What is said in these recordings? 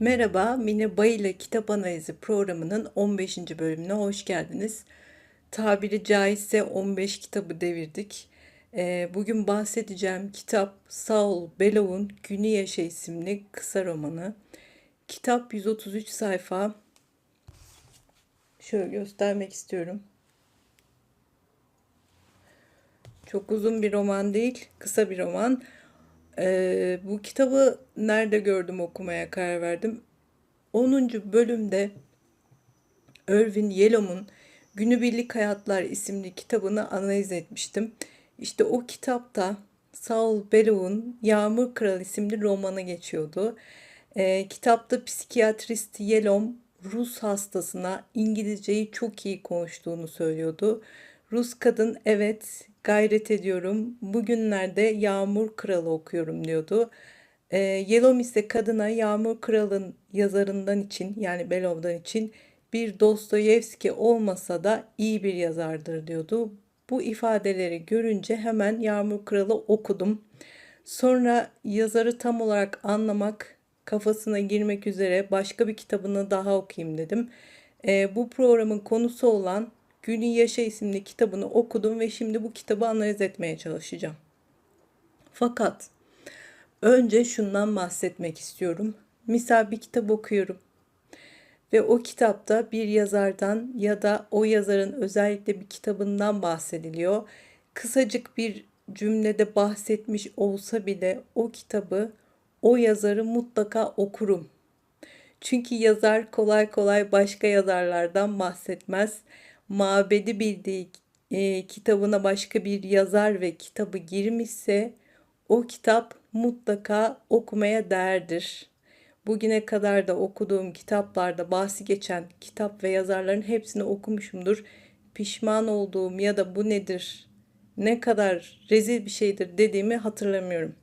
Merhaba, Mine Bayıl'a Kitap Analizi programının 15. bölümüne hoş geldiniz. Tabiri caizse 15 kitabı devirdik. Ee, bugün bahsedeceğim kitap Saul Bellow'un Günü Yaşa isimli kısa romanı. Kitap 133 sayfa. Şöyle göstermek istiyorum. Çok uzun bir roman değil, kısa bir roman. Ee, bu kitabı nerede gördüm okumaya karar verdim. 10. bölümde Irvin Yellow'un Günübirlik Hayatlar isimli kitabını analiz etmiştim. İşte o kitapta Saul Bellow'un Yağmur Kral isimli romanı geçiyordu. Ee, kitapta psikiyatrist Yellow Rus hastasına İngilizceyi çok iyi konuştuğunu söylüyordu. Rus kadın evet gayret ediyorum. Bugünlerde Yağmur Kralı okuyorum diyordu. E, Yelom ise kadına Yağmur Kral'ın yazarından için yani Belov'dan için bir Dostoyevski olmasa da iyi bir yazardır diyordu. Bu ifadeleri görünce hemen Yağmur Kralı okudum. Sonra yazarı tam olarak anlamak, kafasına girmek üzere başka bir kitabını daha okuyayım dedim. E, bu programın konusu olan Günün Yaşa isimli kitabını okudum ve şimdi bu kitabı analiz etmeye çalışacağım. Fakat önce şundan bahsetmek istiyorum. Misal bir kitap okuyorum ve o kitapta bir yazardan ya da o yazarın özellikle bir kitabından bahsediliyor. Kısacık bir cümlede bahsetmiş olsa bile o kitabı, o yazarı mutlaka okurum. Çünkü yazar kolay kolay başka yazarlardan bahsetmez mabedi bildiği e, kitabına başka bir yazar ve kitabı girmişse o kitap mutlaka okumaya değerdir. Bugüne kadar da okuduğum kitaplarda bahsi geçen kitap ve yazarların hepsini okumuşumdur. Pişman olduğum ya da bu nedir, ne kadar rezil bir şeydir dediğimi hatırlamıyorum.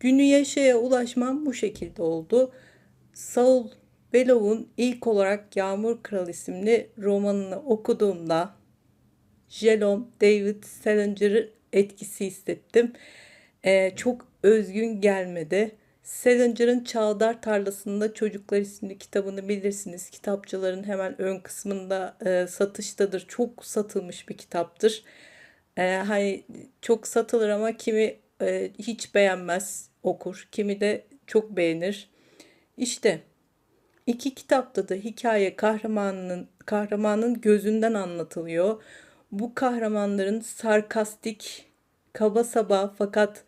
Günü yaşaya ulaşmam bu şekilde oldu. Saul Bellow'un ilk olarak Yağmur Kral isimli romanını okuduğumda Jerome David Salinger'ı etkisi hissettim. Ee, çok özgün gelmedi. Salinger'ın Çağdar Tarlası'nda Çocuklar isimli kitabını bilirsiniz. Kitapçıların hemen ön kısmında e, satıştadır. Çok satılmış bir kitaptır. E, hani çok satılır ama kimi e, hiç beğenmez okur. Kimi de çok beğenir. İşte İki kitapta da hikaye kahramanının kahramanın gözünden anlatılıyor. Bu kahramanların sarkastik, kaba saba fakat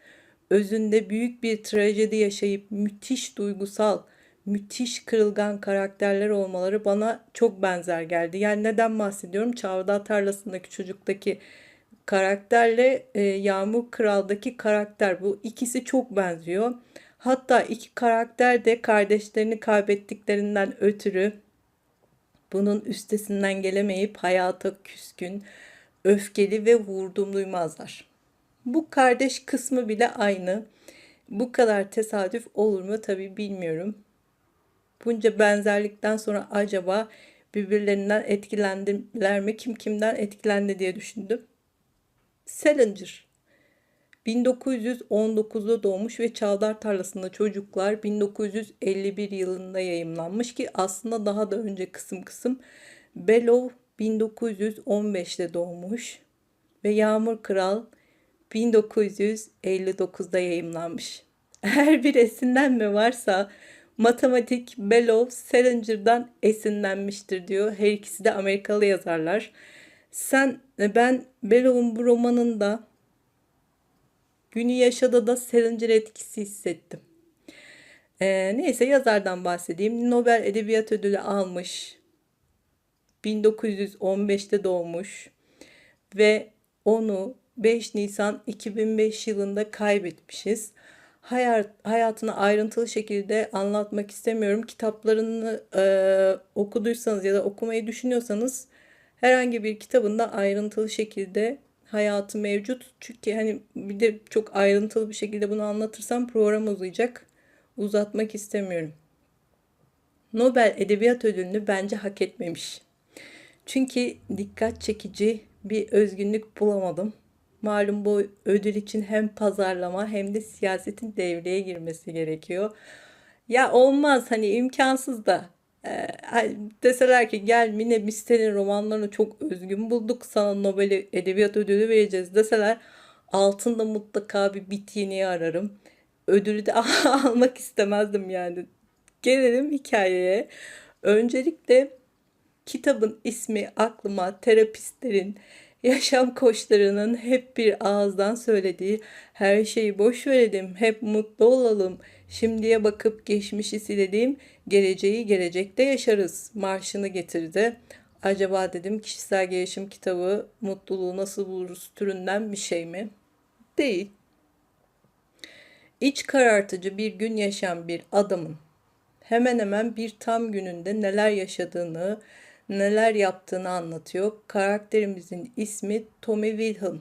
özünde büyük bir trajedi yaşayıp müthiş duygusal, müthiş kırılgan karakterler olmaları bana çok benzer geldi. Yani neden bahsediyorum? Çavdağ Tarlası'ndaki çocuktaki karakterle e, Yağmur Kral'daki karakter bu ikisi çok benziyor. Hatta iki karakter de kardeşlerini kaybettiklerinden ötürü bunun üstesinden gelemeyip hayata küskün, öfkeli ve vurdum duymazlar. Bu kardeş kısmı bile aynı. Bu kadar tesadüf olur mu tabi bilmiyorum. Bunca benzerlikten sonra acaba birbirlerinden etkilendiler mi? Kim kimden etkilendi diye düşündüm. Salinger 1919'da doğmuş ve Çavdar Tarlası'nda Çocuklar 1951 yılında yayımlanmış ki aslında daha da önce kısım kısım. Belov 1915'te doğmuş ve Yağmur Kral 1959'da yayımlanmış. Eğer bir esinlenme varsa matematik Belov Salinger'dan esinlenmiştir diyor. Her ikisi de Amerikalı yazarlar. Sen ben Belov'un bu romanında Günü yaşada da Salinger etkisi hissettim. Ee, neyse yazardan bahsedeyim. Nobel Edebiyat Ödülü almış. 1915'te doğmuş ve onu 5 Nisan 2005 yılında kaybetmişiz. Hayat, hayatını ayrıntılı şekilde anlatmak istemiyorum. Kitaplarını e, okuduysanız ya da okumayı düşünüyorsanız herhangi bir kitabında ayrıntılı şekilde hayatı mevcut. Çünkü hani bir de çok ayrıntılı bir şekilde bunu anlatırsam program uzayacak. Uzatmak istemiyorum. Nobel Edebiyat Ödülünü bence hak etmemiş. Çünkü dikkat çekici bir özgünlük bulamadım. Malum bu ödül için hem pazarlama hem de siyasetin devreye girmesi gerekiyor. Ya olmaz hani imkansız da. Ee, deseler ki gel Mine biz romanlarını çok özgün bulduk sana Nobel Edebiyat Ödülü vereceğiz deseler altında mutlaka bir bit ararım. Ödülü de almak istemezdim yani. Gelelim hikayeye. Öncelikle kitabın ismi aklıma terapistlerin, yaşam koçlarının hep bir ağızdan söylediği her şeyi boş verelim, hep mutlu olalım, şimdiye bakıp geçmişi silelim, geleceği gelecekte yaşarız marşını getirdi. Acaba dedim kişisel gelişim kitabı mutluluğu nasıl buluruz türünden bir şey mi? Değil. İç karartıcı bir gün yaşayan bir adamın hemen hemen bir tam gününde neler yaşadığını, neler yaptığını anlatıyor. Karakterimizin ismi Tommy Wilhelm.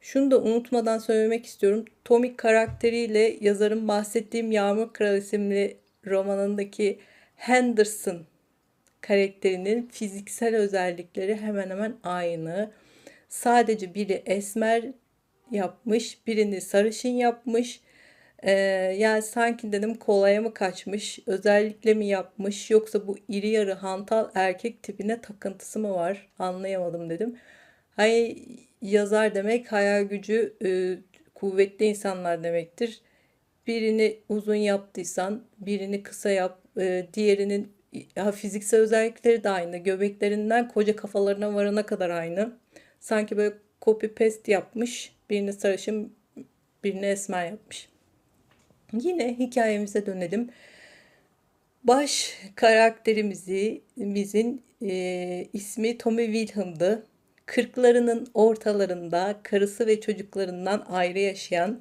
Şunu da unutmadan söylemek istiyorum. Tommy karakteriyle yazarın bahsettiğim Yağmur Kral isimli romanındaki Henderson karakterinin fiziksel özellikleri hemen hemen aynı. Sadece biri esmer yapmış, birini sarışın yapmış. Ee, yani sanki dedim kolaya mı kaçmış, özellikle mi yapmış yoksa bu iri yarı hantal erkek tipine takıntısı mı var anlayamadım dedim. Hani yazar demek hayal gücü e, kuvvetli insanlar demektir. Birini uzun yaptıysan birini kısa yap, e, diğerinin ya fiziksel özellikleri de aynı. Göbeklerinden koca kafalarına varana kadar aynı. Sanki böyle copy paste yapmış. Birini sarışın, birini esmer yapmış. Yine hikayemize dönelim. Baş karakterimizi bizim e, ismi Tommy Wilhelm'dı. Kırklarının ortalarında karısı ve çocuklarından ayrı yaşayan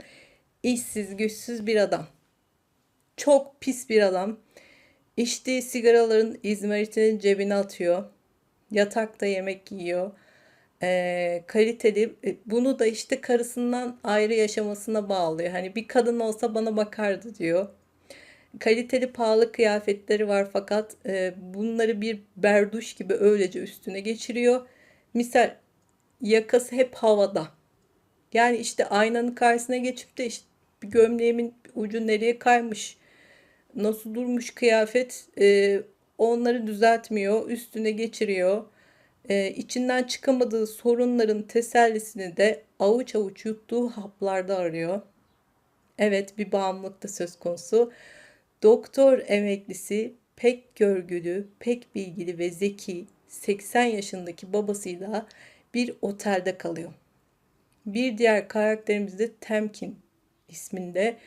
işsiz güçsüz bir adam. Çok pis bir adam. İçtiği sigaraların izmaritini cebine atıyor. Yatakta yemek yiyor e, kaliteli bunu da işte karısından ayrı yaşamasına bağlıyor. Hani bir kadın olsa bana bakardı diyor. Kaliteli pahalı kıyafetleri var fakat e, bunları bir berduş gibi öylece üstüne geçiriyor. Misal yakası hep havada. Yani işte aynanın karşısına geçip de işte gömleğimin ucu nereye kaymış, nasıl durmuş kıyafet e, onları düzeltmiyor, üstüne geçiriyor e, içinden çıkamadığı sorunların tesellisini de avuç avuç yuttuğu haplarda arıyor. Evet bir bağımlılık da söz konusu. Doktor emeklisi pek görgülü, pek bilgili ve zeki 80 yaşındaki babasıyla bir otelde kalıyor. Bir diğer karakterimiz de Temkin isminde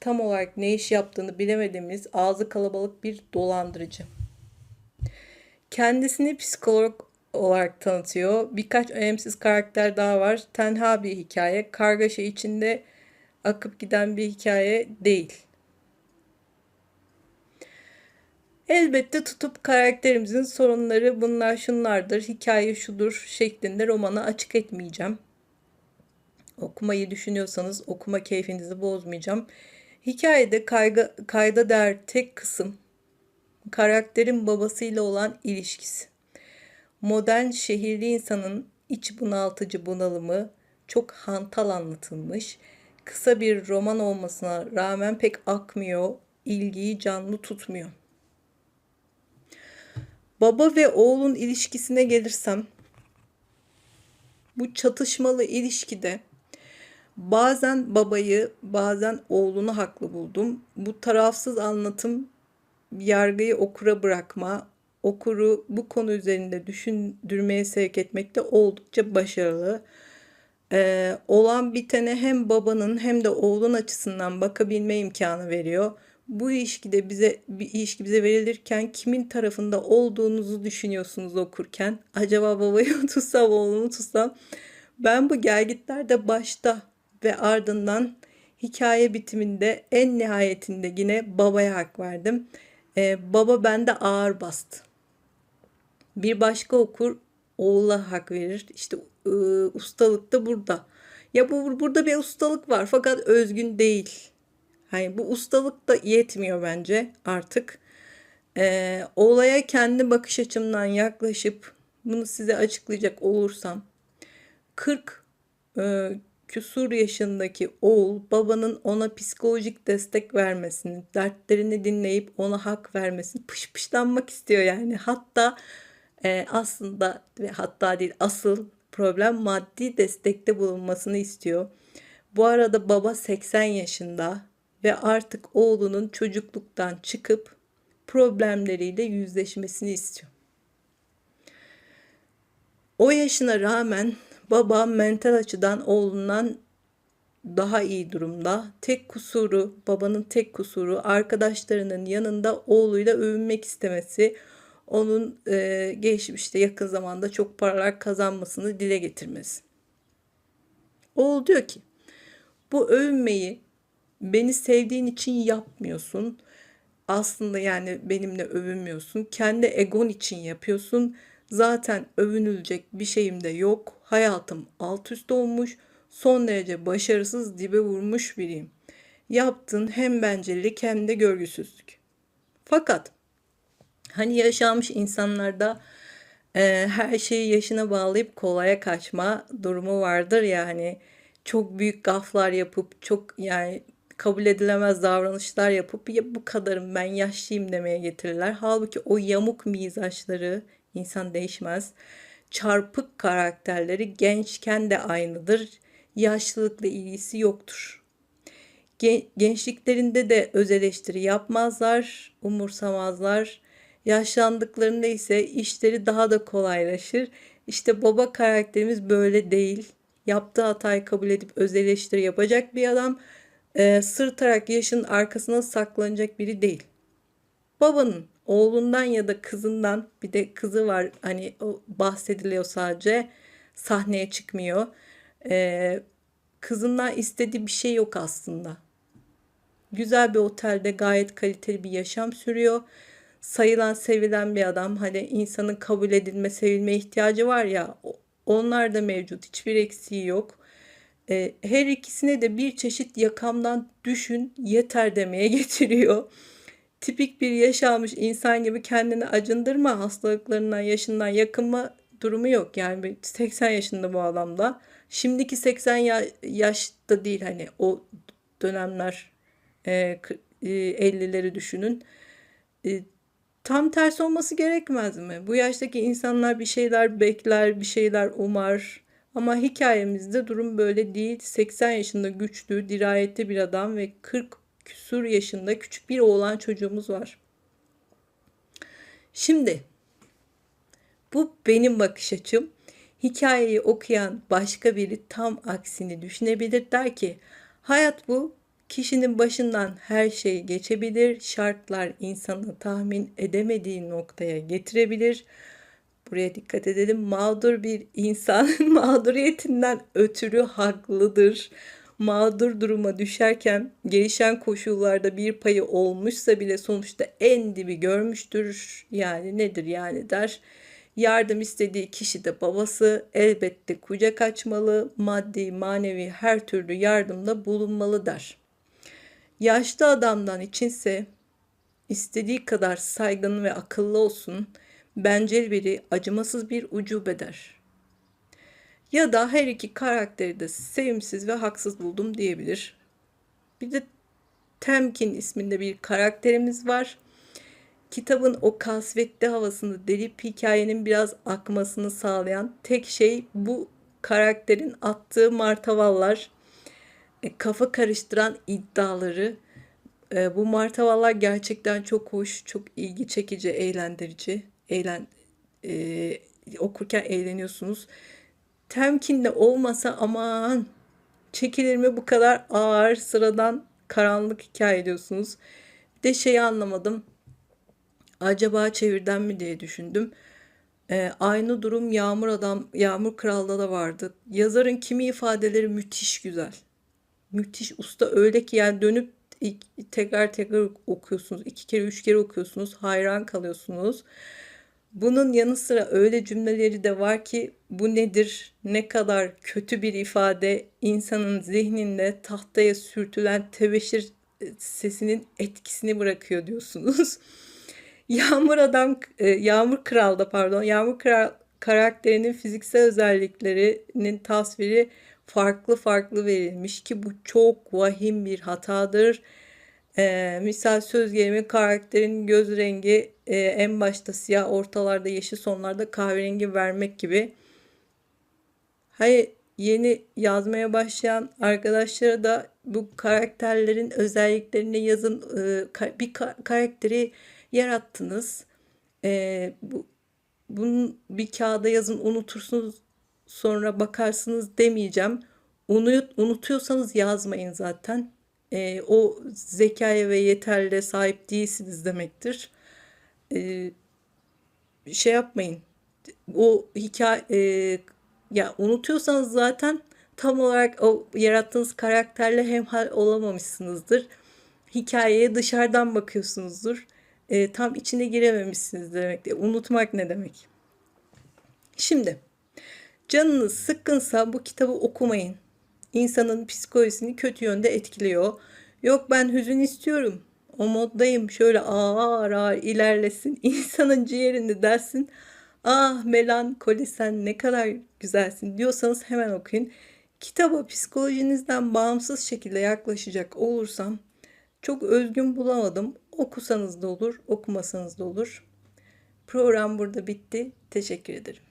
tam olarak ne iş yaptığını bilemediğimiz ağzı kalabalık bir dolandırıcı. Kendisini psikolog olarak tanıtıyor. Birkaç önemsiz karakter daha var. Tenha bir hikaye. Kargaşa içinde akıp giden bir hikaye değil. Elbette tutup karakterimizin sorunları bunlar şunlardır, hikaye şudur şeklinde romanı açık etmeyeceğim. Okumayı düşünüyorsanız okuma keyfinizi bozmayacağım. Hikayede kayga, kayda değer tek kısım karakterin babasıyla olan ilişkisi modern şehirli insanın iç bunaltıcı bunalımı çok hantal anlatılmış. Kısa bir roman olmasına rağmen pek akmıyor, ilgiyi canlı tutmuyor. Baba ve oğlun ilişkisine gelirsem bu çatışmalı ilişkide bazen babayı, bazen oğlunu haklı buldum. Bu tarafsız anlatım yargıyı okura bırakma, okuru bu konu üzerinde düşündürmeye sevk etmekte oldukça başarılı. Ee, olan bitene hem babanın hem de oğlun açısından bakabilme imkanı veriyor. Bu ilişkide bize bir ilişki bize verilirken kimin tarafında olduğunuzu düşünüyorsunuz okurken. Acaba babayı tutsam, oğlunu tutsam? Ben bu gelgitlerde başta ve ardından hikaye bitiminde en nihayetinde yine babaya hak verdim. Ee, baba bende ağır bastı. Bir başka okur oğula hak verir. İşte e, ustalık da burada. Ya bu burada bir ustalık var fakat özgün değil. Hani bu ustalık da yetmiyor bence artık. E, olaya kendi bakış açımdan yaklaşıp bunu size açıklayacak olursam 40 e, küsur yaşındaki oğul babanın ona psikolojik destek vermesini, dertlerini dinleyip ona hak vermesini pışpışlanmak istiyor yani. Hatta e, aslında ve hatta değil asıl problem maddi destekte bulunmasını istiyor. Bu arada baba 80 yaşında ve artık oğlunun çocukluktan çıkıp problemleriyle yüzleşmesini istiyor. O yaşına rağmen baba mental açıdan oğlundan daha iyi durumda. Tek kusuru, babanın tek kusuru arkadaşlarının yanında oğluyla övünmek istemesi, onun e, geçmişte yakın zamanda çok paralar kazanmasını dile getirmesi. Oğul diyor ki, bu övünmeyi beni sevdiğin için yapmıyorsun. Aslında yani benimle övünmüyorsun. Kendi egon için yapıyorsun. Zaten övünülecek bir şeyim de yok. Hayatım alt üst olmuş. Son derece başarısız dibe vurmuş biriyim. Yaptın hem bencillik hem de görgüsüzlük. Fakat hani yaşanmış insanlarda e, her şeyi yaşına bağlayıp kolaya kaçma durumu vardır ya hani çok büyük gaflar yapıp çok yani kabul edilemez davranışlar yapıp ya bu kadarım ben yaşlıyım demeye getirirler. Halbuki o yamuk mizaçları insan değişmez. Çarpık karakterleri gençken de aynıdır. Yaşlılıkla ilgisi yoktur. Gençliklerinde de öz eleştiri yapmazlar, umursamazlar. Yaşlandıklarında ise işleri daha da kolaylaşır. İşte baba karakterimiz böyle değil. Yaptığı hatayı kabul edip öz eleştiri yapacak bir adam e, sırtarak yaşın arkasına saklanacak biri değil. Babanın oğlundan ya da kızından bir de kızı var hani o bahsediliyor sadece sahneye çıkmıyor. E, kızından istediği bir şey yok aslında. Güzel bir otelde gayet kaliteli bir yaşam sürüyor. Sayılan, sevilen bir adam. Hani insanın kabul edilme, sevilme ihtiyacı var ya. Onlar da mevcut. Hiçbir eksiği yok. E, her ikisine de bir çeşit yakamdan düşün yeter demeye getiriyor. Tipik bir yaşamış insan gibi kendini acındırma hastalıklarından, yaşından yakınma durumu yok. Yani 80 yaşında bu adamda. Şimdiki 80 ya- yaşta değil hani o dönemler e, 50'leri düşünün. E, tam tersi olması gerekmez mi? Bu yaştaki insanlar bir şeyler bekler, bir şeyler umar. Ama hikayemizde durum böyle değil. 80 yaşında güçlü, dirayetli bir adam ve 40 küsur yaşında küçük bir oğlan çocuğumuz var. Şimdi bu benim bakış açım. Hikayeyi okuyan başka biri tam aksini düşünebilir der ki hayat bu kişinin başından her şey geçebilir, şartlar insanı tahmin edemediği noktaya getirebilir. Buraya dikkat edelim. Mağdur bir insan mağduriyetinden ötürü haklıdır. Mağdur duruma düşerken gelişen koşullarda bir payı olmuşsa bile sonuçta en dibi görmüştür. Yani nedir yani der. Yardım istediği kişi de babası elbette kucak açmalı, maddi manevi her türlü yardımda bulunmalı der. Yaşlı adamdan içinse istediği kadar saygın ve akıllı olsun.'' bencil biri acımasız bir ucube der. Ya da her iki karakteri de sevimsiz ve haksız buldum diyebilir. Bir de Temkin isminde bir karakterimiz var. Kitabın o kasvetli havasını delip hikayenin biraz akmasını sağlayan tek şey bu karakterin attığı martavallar, kafa karıştıran iddiaları. E, bu martavallar gerçekten çok hoş, çok ilgi çekici, eğlendirici eğlen e, okurken eğleniyorsunuz. Temkinli olmasa aman çekilir mi bu kadar ağır sıradan karanlık hikaye ediyorsunuz. Bir de şeyi anlamadım. Acaba çevirden mi diye düşündüm. Ee, aynı durum Yağmur Adam, Yağmur Kral'da da vardı. Yazarın kimi ifadeleri müthiş güzel. Müthiş usta öyle ki yani dönüp tekrar tekrar okuyorsunuz. iki kere üç kere okuyorsunuz. Hayran kalıyorsunuz. Bunun yanı sıra öyle cümleleri de var ki bu nedir? Ne kadar kötü bir ifade insanın zihninde tahtaya sürtülen tebeşir e, sesinin etkisini bırakıyor diyorsunuz. Yağmur adam, e, Yağmur Kral'da pardon, Yağmur Kral karakterinin fiziksel özelliklerinin tasviri farklı farklı verilmiş ki bu çok vahim bir hatadır. Ee, misal söz gelimi karakterin göz rengi e, en başta siyah, ortalarda yeşil, sonlarda kahverengi vermek gibi. Hayır, yeni yazmaya başlayan arkadaşlara da bu karakterlerin özelliklerini yazın. Ka- bir ka- karakteri yarattınız. Ee, bu, bunun bir kağıda yazın unutursunuz sonra bakarsınız demeyeceğim. Unut, unutuyorsanız yazmayın zaten. Ee, o zekaya ve yeterliliğe sahip değilsiniz demektir. Ee, şey yapmayın. O hikaye e, ya unutuyorsanız zaten tam olarak o yarattığınız karakterle hemhal olamamışsınızdır. Hikayeye dışarıdan bakıyorsunuzdur. E, tam içine girememişsiniz demektir. Unutmak ne demek? Şimdi canınız sıkkınsa bu kitabı okumayın. İnsanın psikolojisini kötü yönde etkiliyor. Yok ben hüzün istiyorum. O moddayım. Şöyle ağır ağır ilerlesin. İnsanın ciğerini dersin. Ah melankoli sen ne kadar güzelsin diyorsanız hemen okuyun. Kitaba psikolojinizden bağımsız şekilde yaklaşacak olursam çok özgün bulamadım. Okusanız da olur, okumasanız da olur. Program burada bitti. Teşekkür ederim.